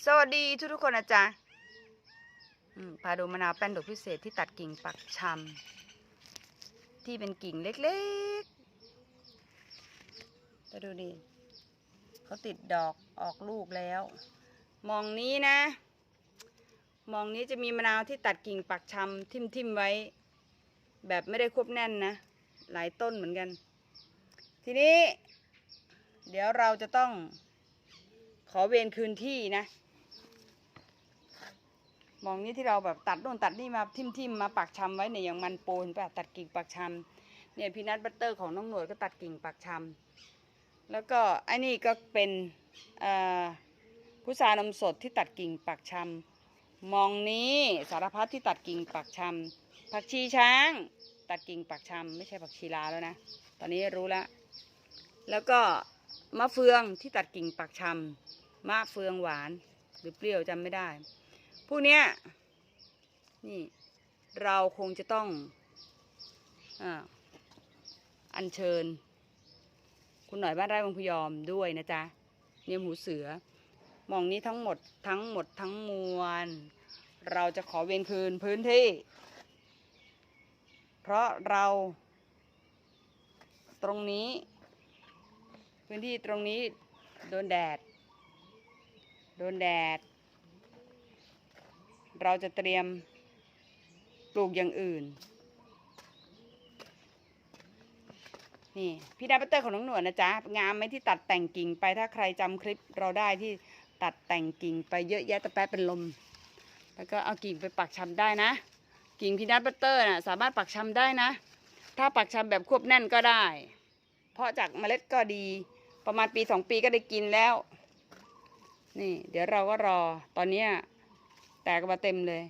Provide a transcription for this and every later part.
สวัสดีทุกทุกคนนะจ๊ะพาดูมะนาวแป้นดอกพิเศษที่ตัดกิ่งปักชำที่เป็นกิ่งเล็กๆจะดูดิเขาติดดอกออกลูกแล้ว มองนี้นะ มองนี้จะมีมะนาวที่ตัดกิ่งปักชำทิ่มๆไว้ แบบไม่ได้ควบแน่นนะ หลายต้นเหมือนกัน ทีนี้ เดี๋ยวเราจะต้อง ขอเวรคืนที่นะ มองนี้ที่เราแบบตัดโน่นตัดนี่มาทิ่มทิมมาปักชำไว้เนี่ยอย่างมันปูนป่ะตัดกิ่งปักชำเนี่ยพีนัทบัตเตอร์ของน้องหนวดก็ตัดกิ่งปักชำแล้วก็ไอ้นี่ก็เป็นเอ่อพุทรานมสดที่ตัดกิ่งปักชำมองนี้สารพัดที่ตัดกิ่งปักชำผักชีช้าง ตัดกิ่งปักชำไม่ใช่ผักชีลาแล้วนะ ตอนนี้รู้แล้ว แล้วก็มะเฟืองที่ตัดกิ่งปักชำ มะเฟืองหวาน หรือเปรี้ยวจำไม่ได้ พวกเนี้ยนี่เราคงจะต้องออัญเชิญ คุณหน่อยบ้านไร่บางพยอมด้วยนะจ๊ะเนี่ยหูเสือ มองนี้ทั้งหมดทั้งหมดทั้งมวล เราจะขอเวรคืนพื้นที่ เพราะเราตรงนี้ พื้นที่ตรงนี้โดนแดด โดนแดด เราจะเตรียมปลูกอย่างอื่น นี่พี่ดาบัตเตอร์ของน้องหนวดนะจ๊ะ งามไหมที่ตัดแต่งกิ่งไปถ้าใครจำคลิปเราได้ที่ตัดแต่งกิ่งไปเยอะแยะตะแป๊ะเป็นลม แล้วก็เอากิ่งไปปักชำได้นะ กิ่งพีนัทบัตเตอร์น่ะสามารถปักชำได้นะ ถ้าปักชำแบบควบแน่นก็ได้ เพราะจากเมล็ดก็ดี ประมาณปีสองปีก็ได้กินแล้ว นี่ เดี๋ยวเราก็รอ ตอนนี้แตกมาเต็มเลย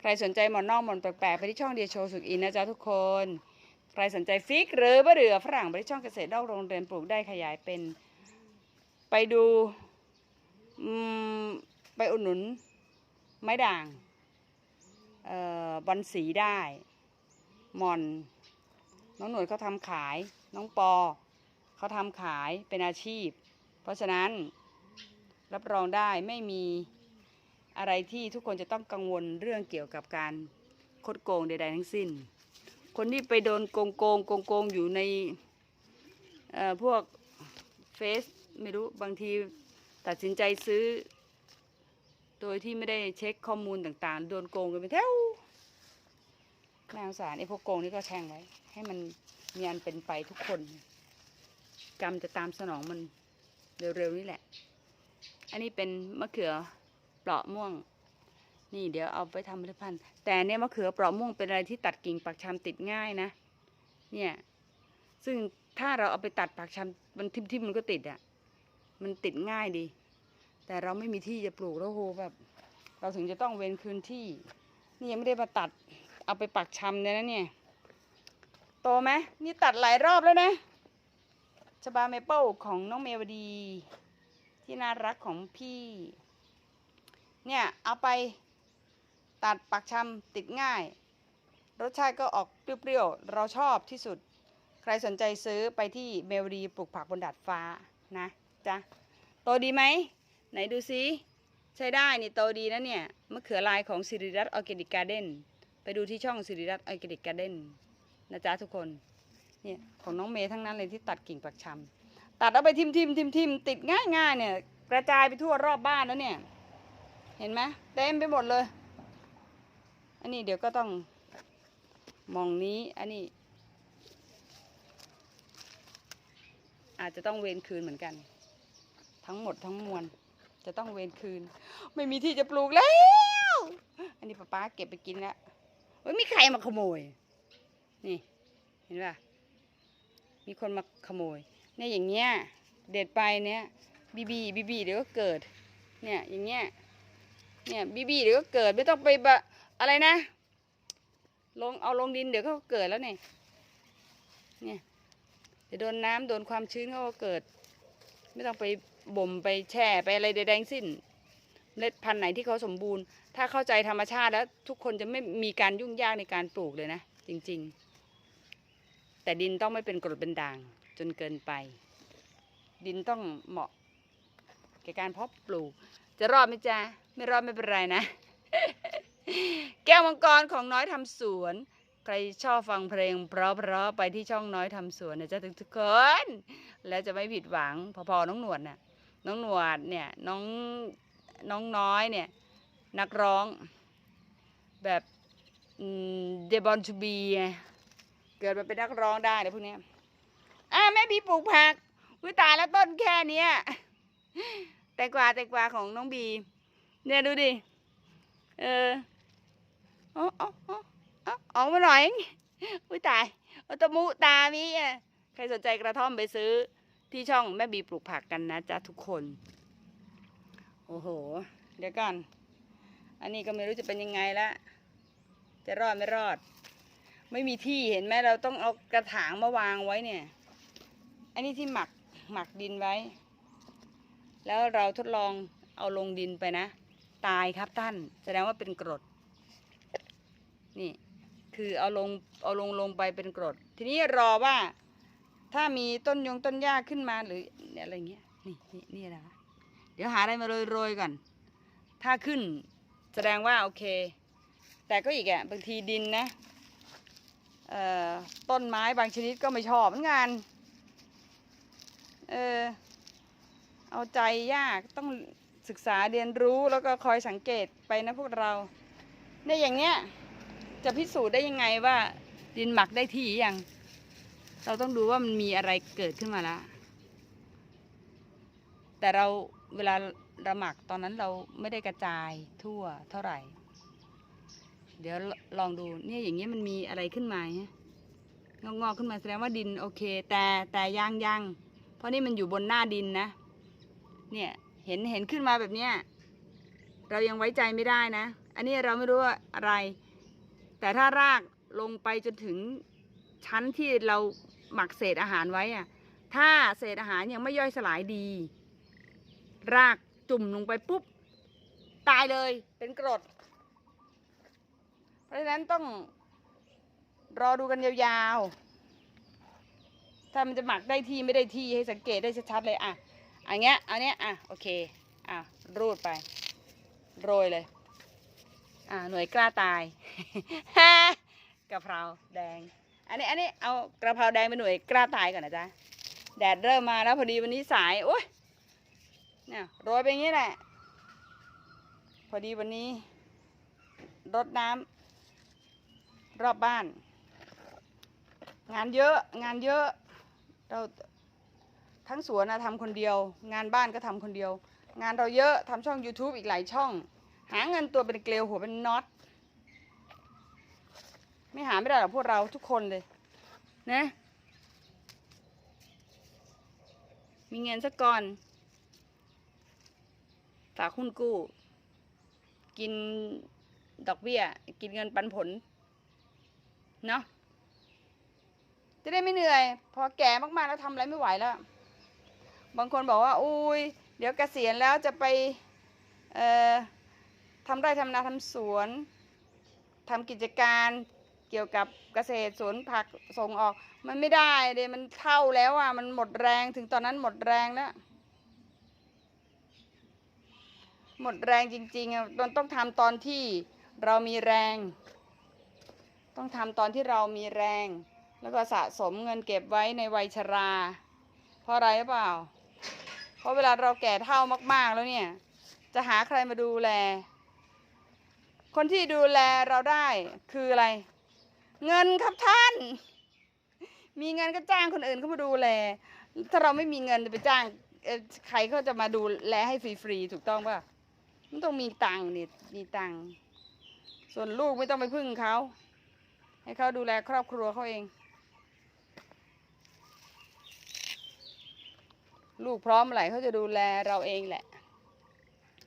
ใครสนใจหมอนนอกหมอนแปลกๆไปที่ช่องเดียโชว์สุกอินนะจ๊ะทุกคน ใครสนใจฟิกหรือมะเดื่อฝรั่งไปที่ช่องเกษตรนอกโรงเรียนปลูกได้ขยายเป็น ไปดูไปอุดหนุน ไม้ด่างออบอลสีได้หมอน น้องหน่วยเขาทำขาย น้องปอเขาทำขายเป็นอาชีพ เพราะฉะนั้น รับรองได้ไม่มีอะไรที่ทุกคนจะต้องกังวลเรื่องเกี่ยวกับการคดโกงใดๆทั้งสิ้น คนที่ไปโดนโกงโกงโกงโกงอยู่ในพวกเฟซไม่รู้บางทีตัดสินใจซื้อ โดยที่ไม่ได้เช็คข้อมูลต่างๆ โดนโกงกันไปแถวนางสารไอ้พวกโกงนี่ก็แช่งไว้ ให้มันมีอันเป็นไปทุกคน กรรมจะตามสนองมันเร็วๆนี่แหละ อันนี้เป็นมะเขือเปราะม่วง นี่เดี๋ยวเอาไปทำผลิตภัณฑ์ แต่เนี่ยมะเขือเปราะม่วงเป็นอะไรที่ตัดกิ่งปักชำติดง่ายนะ เนี่ย ซึ่งถ้าเราเอาไปตัดปักชำมันทิ่มๆมมันก็ติดอะ่ะ มันติดง่ายดี แต่เราไม่มีที่จะปลูกแล้วโหแบบ เราถึงจะต้องเว้นคืนที่ นี่ยังไม่ได้มาตัด เอาไปปักชำเนี่ยนะเนี่ย โตไหมนี่ตัดหลายรอบแล้วนะชบาเมเปิลของน้องเมวดี ที่น่ารักของพี่ เนี่ย เอาไปตัดปักชำติดง่าย รสชาติก็ออกเปรี้ยวๆ เราชอบที่สุด ใครสนใจซื้อไปที่เมวดีปลูกผักบนดาดฟ้านะจ๊ะโตดีไหม ไหนดูซิใช้ได้นี่โตดีนะเนี่ยมะเขือลายของสิริรัตน์ออร์แกนิกการ์เด้นไปดูที่ช่องสิริรัตน์ออร์แกนิกการ์เด้นนะจ๊ะทุกคนเนี่ยของน้องเมย์ทั้งนั้นเลยที่ตัดกิ่งปักชำ ตัดเอาไปทิมทิมทิมทิมติดง่ายง่ายเนี่ย กระจายไปทั่วรอบบ้านแล้วเนี่ย เห็นไหมเต็มไปหมดเลย อันนี้เดี๋ยวก็ต้องมองนี้อันนี้ อาจจะต้องเวรคืนเหมือนกัน ทั้งหมดทั้งมวลจะต้องเวรคืน ไม่มีที่จะปลูกแล้ว อันนี้ป้าป้าเก็บไปกินแล้วเฮ้ยมีใครมาขโมย นี่ เห็นป่ะมีคนมาขโมย เนี่ยอย่างเงี้ยเด็ดไปเนี่ยบีบีบีบีเดี๋ยวก็เกิด เนี่ยอย่างเงี้ยเนี่ยบีบีเดี๋ยวก็เกิดไม่ต้องไปบะอะไรนะ ลงเอาลงดินเดี๋ยวก็เกิดแล้วเนี่ยเนี่ยเดี๋ยวโดนน้ำโดนความชื้นเขาก็เกิด ไม่ต้องไปบ่มไปแช่ไปอะไรใดๆทั้งสิ้นเมล็ดพันธุ์ไหนที่เขาสมบูรณ์ ถ้าเข้าใจธรรมชาติแล้วทุกคนจะไม่มีการยุ่งยากในการปลูกเลยนะ จริง ๆ แต่ดินต้องไม่เป็นกรดเป็นด่าง จนเกินไป ดินต้องเหมาะแก่การเพาะปลูก จะรอดไหมจ๊ะไม่รอดไม่เป็นไรนะ แก้วมังกรของน้อยทำสวน ใครชอบฟังเพลง เพราะๆไปที่ช่องน้อยทำสวนนะจ๊ะทุกคน แล้วจะไม่ผิดหวังพอๆน้องหนวดน่ะน้องหนวดเนี่ยน้องน้องน้อยเนี่ยนักร้องแบบเดบอนทูบีเกิดมาเป็นนักร้องได้เลยพวกเนี้ย อ่าแม่บีปลูกผักวิตายแล้วต้นแค่เนี้ยแตงกวาแตงกวาของน้องบี เนี่ยดูดิ เอออาเอาเอาเอออกมาหน่อยอุ้ยตายอตมุตามีอะใครสนใจกระท่อมไปซื้อที่ช่องแม่บีปลูกผักกันนะจ๊ะทุกคน โอ้โห เดี๋ยวก่อน อันนี้ก็ไม่รู้จะเป็นยังไงละจะรอดไม่รอด ไม่มีที่เห็นไหมเราต้องเอากระถางมาวางไว้เนี่ย อันนี้ที่หมักหมักดินไว้ แล้วเราทดลองเอาลงดินไปนะ ตายครับท่าน แสดงว่าเป็นกรด นี่ คือเอาลงเอาลงลงไปเป็นกรด ทีนี้รอว่า ถ้ามีต้นยงต้นหญ้าขึ้นมาหรืออะไรเงี้ย นี่นี่นี่อะไรวะเดี๋ยวหาอะไรมาโรยๆก่อน ถ้าขึ้นแสดงว่าโอเค แต่ก็อีกอะบางทีดินนะต้นไม้บางชนิดก็ไม่ชอบเหมือนกัน เออ เอาใจยากต้องศึกษาเรียนรู้แล้วก็คอยสังเกตไปนะพวกเราเนี่ยอย่างเนี้ยจะพิสูจน์ได้ยังไงว่า ดินหมักได้ที่ยังเราต้องดูว่ามันมีอะไรเกิดขึ้นมาล้วแต่เราเวลาเราหมักตอนนั้นเราไม่ได้กระจายทั่วเท่าไหร่ เดี๋ยวลองดูเนี่ยอย่างเงี้ยมันมีอะไรขึ้นมาฮะงอกๆขึ้นมาแสดงว่าดินโอเค แต่แต่ยังยัง เพราะนี่มันอยู่บนหน้าดินนะ เนี่ยเห็นเห็นขึ้นมาแบบเนี้ยเรายังไว้ใจไม่ได้นะ อันนี้เราไม่รู้ว่าอะไร แต่ถ้ารากลงไปจนถึงชั้นที่เราหมักเศษอาหารไว้อะถ้าเศษอาหารยังไม่ย่อยสลายดี รากจุ่มลงไปปุ๊บ ตายเลยเป็นกรด เพราะฉะนั้นต้องรอดูกันยาวๆ ถ้ามันจะหมักได้ที่ไม่ได้ที่ให้สังเกตได้ชัดๆเลยอะอันเงี้ยอันเนี้ยอะโอเคอะรูดไป โรยเลย อะหน่วยกล้าตายกะเพราแดง อันนี้อันนี้เอากระเพราแดงเป็นหน่วยกล้าตายก่อนนะจ๊ะแดดเริ่มมาแล้วพอดีวันนี้สายโอ้ยเนี่ยโรยไปอย่างนี้แหละ พอดีวันนี้รดน้ำรอบบ้าน งานเยอะงานเยอะ เราทั้งสวนนะทำคนเดียว งานบ้านก็ทำคนเดียว งานเราเยอะทำช่อง YouTube อีกหลายช่อง หาเงินตัวเป็นเกลียวหัวเป็นน็อตไม่หาไม่ได้หรอกพวกเราทุกคนเลยนะมีเงินสักก่อนฝากหุ้นกู้ กินดอกเบี้ย กินเงินปันผล เนาะ จะได้ไม่เหนื่อย พอแก่มากๆแล้วทำอะไรไม่ไหวแล้ว บางคนบอกว่า อุ้ยเดี๋ยวเกษียณแล้วจะไปเอ่อทำไร่ทำนาทำสวนทำกิจการเกี่ยวกับเกษตรสวนผักส่งออก มันไม่ได้เลยมันเท่าแล้วอะมันหมดแรงถึงตอนนั้นหมดแรงแล้ว หมดแรงจริงๆอะมันต้องทำตอนที่เรามีแรง ต้องทำตอนที่เรามีแรง แล้วก็สะสมเงินเก็บไว้ในวัยชรา เพราะอะไรหรือเปล่า เพราะเวลาเราแก่เท่ามาก ๆ แล้วเนี่ย จะหาใครมาดูแล คนที่ดูแลเราได้คืออะไร เงินครับท่าน มีเงินก็จ้างคนอื่นเข้ามาดูแล ถ้าเราไม่มีเงินจะไปจ้างใครเขาจะมาดูแลให้ฟรีๆถูกต้องป่ะมันต้องมีตังค์นี่มีตังค์ส่วนลูกไม่ต้องไปพึ่งเขา ให้เขาดูแลครอบครัวเขาเอง ลูกพร้อมเมื่อไหร่เขาจะดูแลเราเองแหละ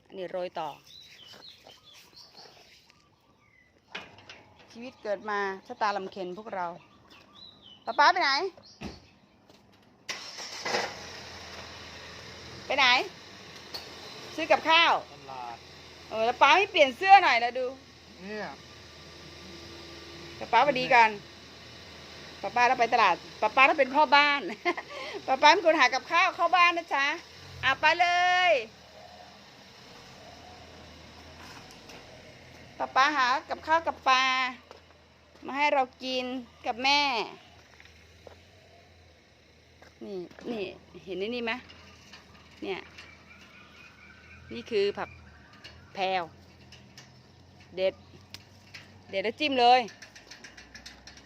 อันนี้โรยต่อ ชีวิตเกิดมาชะตาลำเค็นพวกเราป๊าป๊าไปไหน ไปไหน ซื้อกับข้าวตลาดเออแล้วป๊าไม่เปลี่ยนเสื้อหน่อยแล้วดูเนี่ยป๊าป๊าสวัสดีกันป๊าป๊าเราไปตลาดป๊าป๊าเราเป็นพ่อบ้าน ป๊าป๊าเป็นคนหากับข้าวเข้าบ้านนะจ๊ะอะไปเลยป้าป้าหากับข้าวกับปลามาให้เรากินกับแม่ นี่นี่เห็นไอ้นี่ไหมเนี่ย นี่คือผักแพรวเด็ด เด็ดแล้วจิ้มเลย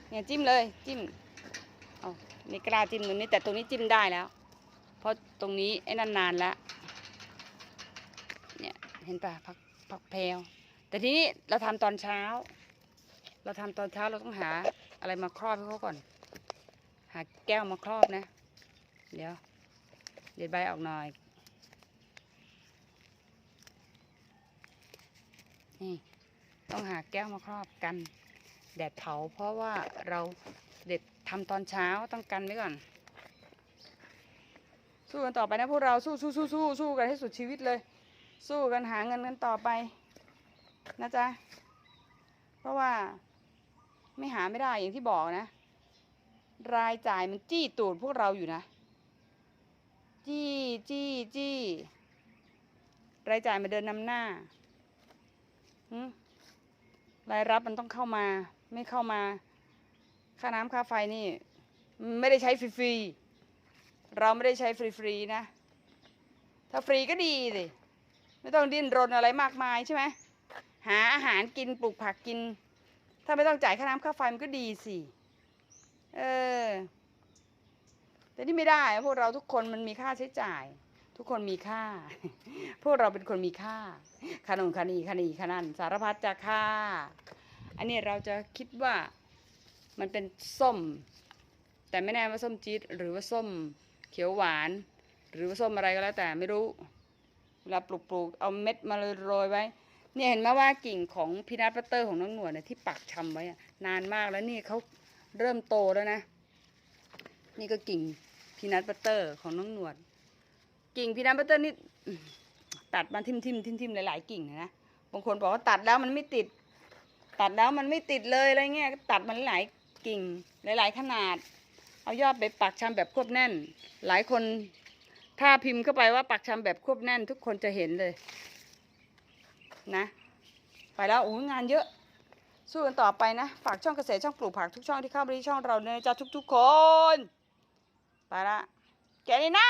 เนี่ยจิ้มเลยจิ้ม เอาไม่กล้าจิ้มตรงนี้แต่ตรงนี้จิ้มได้แล้ว เพราะตรงนี้ไอ้นั่นนานแล้ว เนี่ยเห็นปะผักผักแพรวแต่ทีนี้เราทำตอนเช้า เราทำตอนเช้าเราต้องหาอะไรมาครอบให้เขาก่อน หาแก้วมาครอบนะ เดี๋ยว เด็ดใบออกหน่อยนี่ต้องหาแก้วมาครอบกัน แดดเผาเพราะว่าเราเด็ดำตอนเช้าต้องกันไว้ก่อน สู้กันต่อไปนะพวกเราสู้สู้สู้สู้สู้กันให้สุดชีวิตเลย สู้กันหาเงินกันต่อไป นะจ๊ะ เพราะว่าไม่หาไม่ได้อย่างที่บอกนะ รายจ่ายมันจี้ตูดพวกเราอยู่นะ จี้จี้จี้รายจ่ายมาเดินนำหน้ารายรับมันต้องเข้ามา ไม่เข้ามา ค่าน้ำค่าไฟนี่ ไม่ได้ใช้ฟรีๆเราไม่ได้ใช้ฟรีๆนะ ถ้าฟรีก็ดีสิไม่ต้องดิ้นรนอะไรมากมายใช่ไหมหาอาหารกินปลูกผักกิน ถ้าไม่ต้องจ่ายค่าน้ำค่าไฟมันก็ดีสิเออแต่นี่ไม่ได้ พวกเราทุกคนมันมีค่าใช้จ่าย ทุกคนมีค่า พวกเราเป็นคนมีค่าขนมคนีคนีขนันสารพัดจะค่า อันนี้เราจะคิดว่า มันเป็นส้ม แต่ไม่แน่ว่าส้มจี๊ดหรือว่าส้มเขียวหวาน หรือว่าส้มอะไรก็แล้วแต่ไม่รู้เวลาปลูกปลูกเอาเม็ดมาโรยไว้ เนี่ยเห็นไหมว่ากิ่งของพีนัทบัตเตอร์ของน้องหนวดเนี่ยที่ปักชำไว้นานมากแล้วนี่เขาเริ่มโตแล้วนะ นี่ก็กิ่งพีนัทบัตเตอร์ของน้องหนวด กิ่งพีนัทบัตเตอร์นี่ตัดมาทิมทิมทิมทิมหลายๆกิ่งนะบางคนบอกว่าตัดแล้วมันไม่ติด ตัดแล้วมันไม่ติดเลยอะไรเงี้ยตัดมันหลาย กิ่งหลาย ๆ ขนาด เอายอดไปปักชำแบบควบแน่น หลายคนถ้าพิมพ์เข้าไปว่าปักชำแบบควบแน่น ทุกคนจะเห็นเลย นะ ไปแล้วโอ้งานเยอะสู้กันต่อไปนะ ฝากช่องเกษตรช่องปลูกผักทุกช่องที่เข้ามาที่ช่องเราเนี่ยจ้าทุก ๆ คน ไปละแกนี่นะ